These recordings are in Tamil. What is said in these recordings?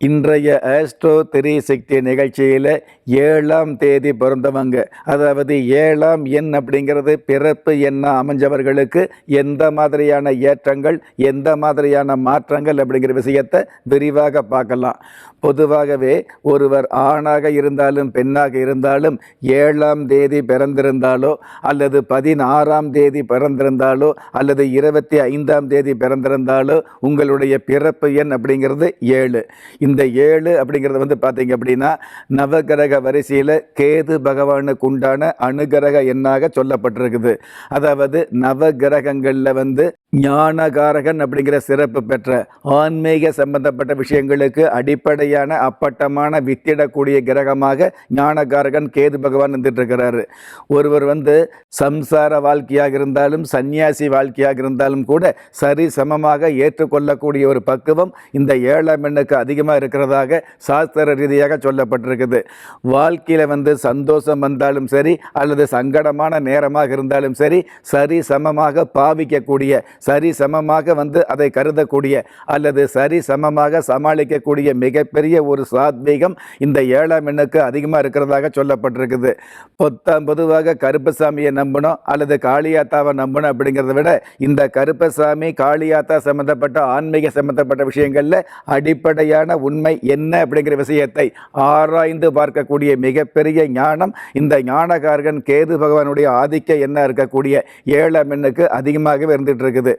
இன்றைய ஆஸ்ட்ரோ த்ரீ நிகழ்ச்சியில் ஏழாம் தேதி பிறந்தவங்க அதாவது ஏழாம் எண் அப்படிங்கிறது பிறப்பு எண்ணாக அமைஞ்சவர்களுக்கு எந்த மாதிரியான ஏற்றங்கள் எந்த மாதிரியான மாற்றங்கள் அப்படிங்கிற விஷயத்தை விரிவாக பார்க்கலாம். பொதுவாகவே ஒருவர் ஆணாக இருந்தாலும் பெண்ணாக இருந்தாலும் ஏழாம் தேதி பிறந்திருந்தாலோ அல்லது பதினாறாம் தேதி பிறந்திருந்தாலோ அல்லது இருபத்தி ஐந்தாம் தேதி பிறந்திருந்தாலோ உங்களுடைய பிறப்பு எண் அப்படிங்கிறது ஏழு. இந்த ஏழு அப்படிங்கிறது வந்து பார்த்தீங்க அப்படின்னா நவகிரக வரிசையில் கேது பகவானுக்கு உண்டான அனுகிரக எண்ணாக சொல்லப்பட்டிருக்குது. அதாவது நவகிரகங்களில் வந்து ஞானகாரகன் அப்படிங்கிற சிறப்பு பெற்ற ஆன்மீக சம்பந்தப்பட்ட விஷயங்களுக்கு அடிப்படையான அப்பட்டமான வித்திடக்கூடிய கிரகமாக ஞானகாரகன் கேது பகவான் இருந்துட்டு இருக்கிறாரு ஒருவர் வந்து சம்சார வாழ்க்கையாக இருந்தாலும் சந்நியாசி வாழ்க்கையாக இருந்தாலும் கூட சரி சமமாக ஏற்றுக்கொள்ளக்கூடிய ஒரு பக்குவம் இந்த ஏழாம் எண்ணுக்கு அதிகமாக இருக்கிறதாக சாஸ்திர ரீதியாக சொல்லப்பட்டிருக்குது. வாழ்க்கையில் வந்து சந்தோஷம் வந்தாலும் சரி அல்லது சங்கடமான நேரமாக இருந்தாலும் சரி சரி சமமாக பாவிக்கக்கூடிய சரி சமமாக வந்து அதை கருதக்கூடிய அல்லது சரி சமமாக சமாளிக்கக்கூடிய மிகப்பெரிய ஒரு சாத்வீகம் இந்த ஏழாம் எண்ணுக்கு அதிகமாக இருக்கிறதாக சொல்லப்பட்டிருக்குது. பொத்தாம் பொதுவாக கருப்பசாமியை நம்பணும் அல்லது காளியாத்தாவை நம்பணும் அப்படிங்கிறத விட இந்த கருப்பசாமி காளியாத்தா சம்பந்தப்பட்ட ஆன்மீக சம்பந்தப்பட்ட விஷயங்களில் அடிப்படையான உண்மை என்ன அப்படிங்கிற விஷயத்தை ஆராய்ந்து பார்க்கக்கூடிய மிகப்பெரிய ஞானம் இந்த ஞானகாரகன் கேது பகவானுடைய ஆதிக்க என்ன இருக்கக்கூடிய ஏழாம் எண்ணுக்கு அதிகமாகவே இருந்துட்டு இருக்குது.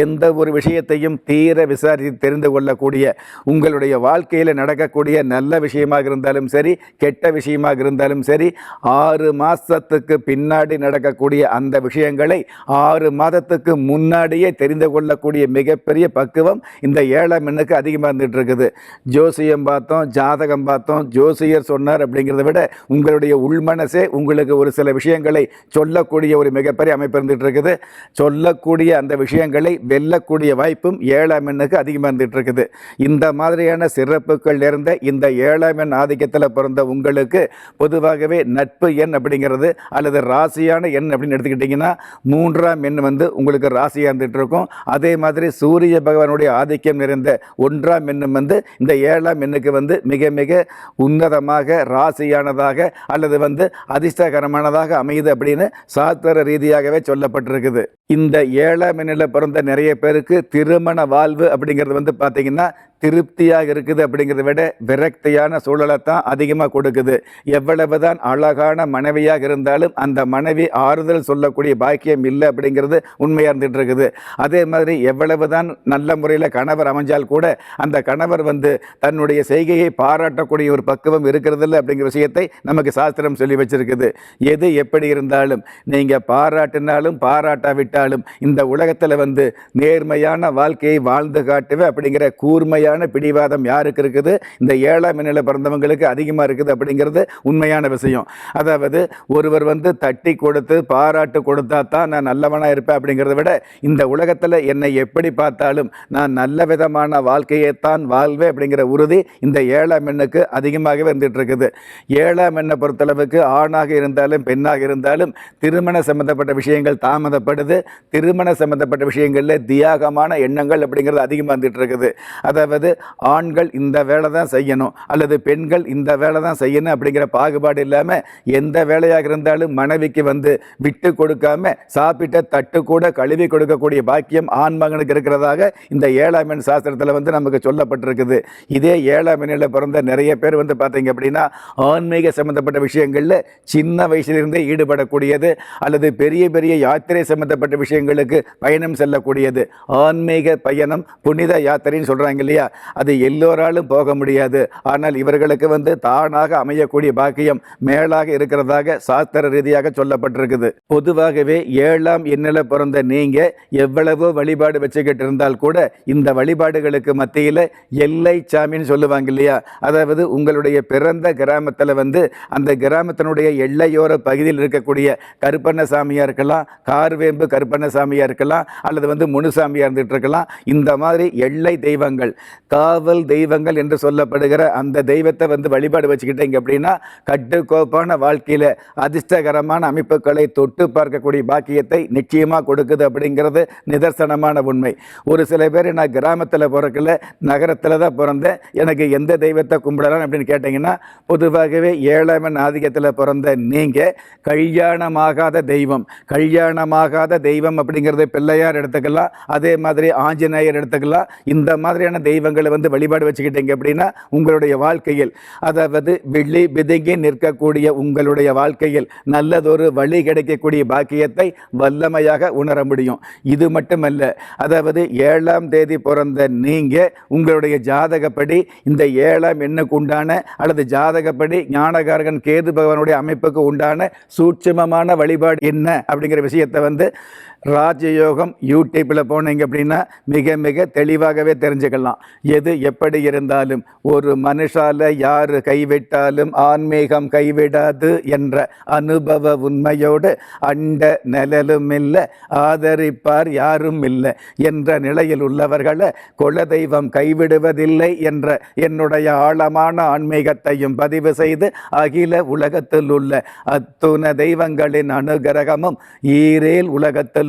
எந்த ஒரு விஷயத்தையும் தீர விசாரித்து தெரிந்து கொள்ளக்கூடிய உங்களுடைய வாழ்க்கையில் நடக்கக்கூடிய நல்ல விஷயமாக இருந்தாலும் சரி கெட்ட விஷயமாக இருந்தாலும் சரி ஆறு மாதத்துக்கு பின்னாடி நடக்கக்கூடிய அந்த விஷயங்களை ஆறு மாதத்துக்கு முன்னாடியே தெரிந்து கொள்ளக்கூடிய மிகப்பெரிய பக்குவம் இந்த ஏழாம் எண்ணுக்கு அதிகமாக இருந்துட்டு இருக்குது ஜோசியம் பார்த்தோம் ஜாதகம் பார்த்தோம் ஜோசியர் சொன்னார் அப்படிங்கிறத விட உங்களுடைய உள்மனசே உங்களுக்கு ஒரு சில விஷயங்களை சொல்லக்கூடிய ஒரு மிகப்பெரிய அமைப்பு இருந்துட்டு இருக்குது சொல்லக்கூடிய அந்த விஷயம் விஷயங்களை வெல்லக்கூடிய வாய்ப்பும் ஏழாம் எண்ணுக்கு அதிகமாக இருந்துட்டு இருக்குது இந்த மாதிரியான சிறப்புகள் நிறைந்த இந்த ஏழாம் எண் ஆதிக்கத்தில் பிறந்த உங்களுக்கு பொதுவாகவே நட்பு எண் அப்படிங்கிறது அல்லது ராசியான எண் அப்படின்னு எடுத்துக்கிட்டிங்கன்னா மூன்றாம் எண் வந்து உங்களுக்கு ராசியாக இருந்துட்டு இருக்கும் அதே மாதிரி சூரிய பகவானுடைய ஆதிக்கம் நிறைந்த ஒன்றாம் எண்ணும் வந்து இந்த ஏழாம் எண்ணுக்கு வந்து மிக மிக உன்னதமாக ராசியானதாக அல்லது வந்து அதிர்ஷ்டகரமானதாக அமையுது அப்படின்னு சாஸ்திர ரீதியாகவே சொல்லப்பட்டிருக்குது. இந்த ஏழாம் எண்ணில் பிறந்த நிறைய பேருக்கு திருமண வாழ்வு அப்படிங்கிறது வந்து பார்த்தீங்கன்னா திருப்தியாக இருக்குது அப்படிங்கிறத விட விரக்தியான சூழலை தான் அதிகமாக கொடுக்குது. எவ்வளவுதான் அழகான மனைவியாக இருந்தாலும் அந்த மனைவி ஆறுதல் சொல்லக்கூடிய பாக்கியம் இல்லை அப்படிங்கிறது உண்மையாக இருந்துட்டு இருக்குது அதே மாதிரி எவ்வளவுதான் நல்ல முறையில் கணவர் அமைஞ்சால் கூட அந்த கணவர் வந்து தன்னுடைய செய்கையை பாராட்டக்கூடிய ஒரு பக்குவம் இருக்கிறதில்ல அப்படிங்கிற விஷயத்தை நமக்கு சாஸ்திரம் சொல்லி வச்சிருக்குது. எது எப்படி இருந்தாலும் நீங்கள் பாராட்டினாலும் பாராட்டாவிட்டாலும் இந்த உலகத்தில் வந்து நேர்மையான வாழ்க்கையை வாழ்ந்து காட்டுவே அப்படிங்கிற கூர்மையாக கூர்மையான பிடிவாதம் யாருக்கு இருக்குது? இந்த ஏழாம் எண்ணில் பிறந்தவங்களுக்கு அதிகமாக இருக்குது அப்படிங்கிறது உண்மையான விஷயம். அதாவது ஒருவர் வந்து தட்டி கொடுத்து பாராட்டு கொடுத்தா தான் நான் நல்லவனாக இருப்பேன் அப்படிங்கிறத விட இந்த உலகத்தில் என்னை எப்படி பார்த்தாலும் நான் நல்ல விதமான வாழ்க்கையைத்தான் வாழ்வேன் அப்படிங்கிற உறுதி இந்த ஏழாம் எண்ணுக்கு அதிகமாகவே இருந்துகிட்டு இருக்குது ஏழாம் எண்ணை பொறுத்தளவுக்கு ஆணாக இருந்தாலும் பெண்ணாக இருந்தாலும் திருமண சம்பந்தப்பட்ட விஷயங்கள் தாமதப்படுது. திருமண சம்பந்தப்பட்ட விஷயங்களில் தியாகமான எண்ணங்கள் அப்படிங்கிறது அதிகமாக இருந்துகிட்டு இருக்குது அதாவது ஆண்கள் இந்த வேலை தான் செய்யணும் அல்லது பெண்கள் இந்த வேலை தான் செய்யணும் அப்படிங்கிற பாகுபாடு இல்லாமல் எந்த வேலையாக இருந்தாலும் மனைவிக்கு வந்து விட்டு கொடுக்காம சாப்பிட்ட தட்டு கூட கழுவி கொடுக்கக்கூடிய பாக்கியம் ஆண் மகனுக்கு இருக்கிறதாக இந்த ஏழாம் எண் சாஸ்திரத்தில் வந்து நமக்கு சொல்லப்பட்டிருக்குது. இதே ஏழாம் எண்ணில் பிறந்த நிறைய பேர் வந்து பார்த்தீங்க அப்படின்னா ஆன்மீக சம்பந்தப்பட்ட விஷயங்களில் சின்ன வயசிலிருந்தே ஈடுபடக்கூடியது அல்லது பெரிய பெரிய யாத்திரை சம்பந்தப்பட்ட விஷயங்களுக்கு பயணம் செல்லக்கூடியது. ஆன்மீக பயணம் புனித யாத்திரைன்னு சொல்கிறாங்க இல்லையா? அது எல்லோராலும் போக முடியாது. ஆனால் இவர்களுக்கு வந்து தானாக அமையக்கூடிய பாக்கியம் மேலாக இருக்கிறதாக சாஸ்திர ரீதியாக சொல்லப்பட்டிருக்குது. பொதுவாகவே ஏழாம் எண்ணில் பிறந்த நீங்க எவ்வளவோ வழிபாடு வச்சுக்கிட்டு இருந்தால் கூட இந்த வழிபாடுகளுக்கு மத்தியில் எல்லை சாமின்னு சொல்லுவாங்க இல்லையா? அதாவது உங்களுடைய பிறந்த கிராமத்தில் வந்து அந்த கிராமத்தினுடைய எல்லையோர பகுதியில் இருக்கக்கூடிய கருப்பண்ணசாமியாக இருக்கலாம் கார்வேம்பு கருப்பண்ணசாமியாக இருக்கலாம் அல்லது வந்து முனுசாமியாக இருந்துகிட்டு இருக்கலாம். இந்த மாதிரி எல்லை தெய்வங்கள் காவல் தெய்வங்கள் என்று சொல்லப்படுகிற அந்த தெய்வத்தை வந்து வழிபாடு வச்சுக்கிட்டீங்க அப்படின்னா கட்டுக்கோப்பான வாழ்க்கையில் அதிர்ஷ்டகரமான அமைப்புகளை தொட்டு பார்க்கக்கூடிய பாக்கியத்தை நிச்சயமாக கொடுக்குது அப்படிங்கிறது நிதர்சனமான உண்மை. ஒரு சில பேர் நான் கிராமத்தில் பிறக்கல நகரத்தில் தான் பிறந்தேன் எனக்கு எந்த தெய்வத்தை கும்பிடலாம் அப்படின்னு கேட்டிங்கன்னா பொதுவாகவே ஏழாமன் ஆதிக்கத்தில் பிறந்த நீங்கள் கல்யாணமாகாத தெய்வம் கல்யாணமாகாத தெய்வம் அப்படிங்கிறது பிள்ளையார் எடுத்துக்கலாம் அதே மாதிரி ஆஞ்சநேயர் எடுத்துக்கலாம் இந்த மாதிரியான தெய்வங்களை வந்து வழிபாடு வச்சுக்கிட்டீங்க அப்படின்னா உங்களுடைய வாழ்க்கையில் அதாவது வெள்ளி பிதுங்கி நிற்கக்கூடிய உங்களுடைய வாழ்க்கையில் நல்லதொரு வழி கிடைக்கக்கூடிய பாக்கியத்தை வல்லமையாக உணர முடியும். இது மட்டுமல்ல அதாவது ஏழாம் தேதி பிறந்த நீங்கள் உங்களுடைய ஜாதகப்படி இந்த ஏழாம் எண்ணுக்கு உண்டான அல்லது ஜாதகப்படி ஞானகாரகன் கேது பகவானுடைய அமைப்புக்கு உண்டான சூட்சமமான வழிபாடு என்ன அப்படிங்கிற விஷயத்தை வந்து ராஜயோகம் யூடியூப்பில் போனீங்க அப்படின்னா மிக மிக தெளிவாகவே தெரிஞ்சுக்கலாம். எது எப்படி இருந்தாலும் ஒரு மனுஷால யார் கைவிட்டாலும் ஆன்மீகம் கைவிடாது என்ற அனுபவ உண்மையோடு அண்ட நிழலும் இல்லை ஆதரிப்பார் யாரும் இல்லை என்ற நிலையில் உள்ளவர்களை குலதெய்வம் கைவிடுவதில்லை என்ற என்னுடைய ஆழமான ஆன்மீகத்தையும் பதிவு செய்து அகில உலகத்தில் உள்ள அத்துண தெய்வங்களின் அனுகிரகமும் ஈரேல் உலகத்தில்